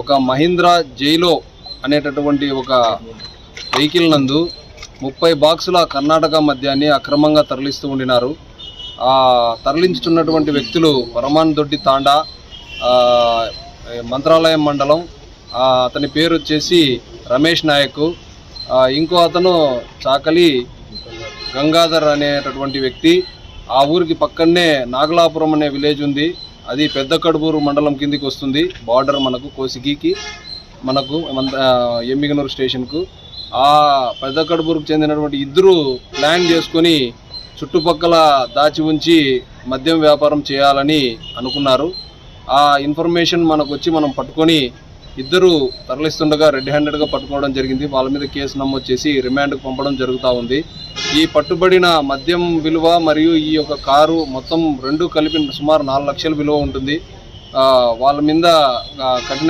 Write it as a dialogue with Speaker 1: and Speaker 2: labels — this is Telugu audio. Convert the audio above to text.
Speaker 1: ఒక మహీంద్రా జైలో అనేటటువంటి ఒక వెహికల్ నందు ముప్పై బాక్సుల కర్ణాటక మద్యాన్ని అక్రమంగా తరలిస్తూ ఉండినారు. ఆ తరలించుతున్నటువంటి వ్యక్తులు వరమాన్ దొడ్డి తాండా మంత్రాలయం మండలం అతని పేరు వచ్చేసి రమేష్ నాయక్ ఇంకో అతను చాకలి గంగాధర్ అనేటటువంటి వ్యక్తి. ఆ ఊరికి పక్కనే నాగలాపురం అనే విలేజ్ ఉంది. అది పెద్ద కడుబూరు మండలం కిందికి వస్తుంది. బార్డర్ మనకు కోసిగికి మనకు ఎమ్మిగనూరు స్టేషన్కు. ఆ పెద్ద కడుబూరుకు చెందినటువంటి ఇద్దరు ప్లాన్ చేసుకొని చుట్టుపక్కల దాచి ఉంచి మద్యం వ్యాపారం చేయాలని అనుకున్నారు. ఆ ఇన్ఫర్మేషన్ మనకు వచ్చి మనం పట్టుకొని ఇద్దరు తరలిస్తుండగా రెడ్ హ్యాండెడ్గా పట్టుకోవడం జరిగింది. వాళ్ళ మీద కేసు నమోదు చేసి రిమాండ్కు పంపడం జరుగుతూ ఉంది. ఈ పట్టుబడిన మద్యం విలువ మరియు ఈ యొక్క కారు మొత్తం రెండు కలిపి సుమారు నాలుగు లక్షల విలువ ఉంటుంది. ఆ, వాళ్ళ మీద కఠిన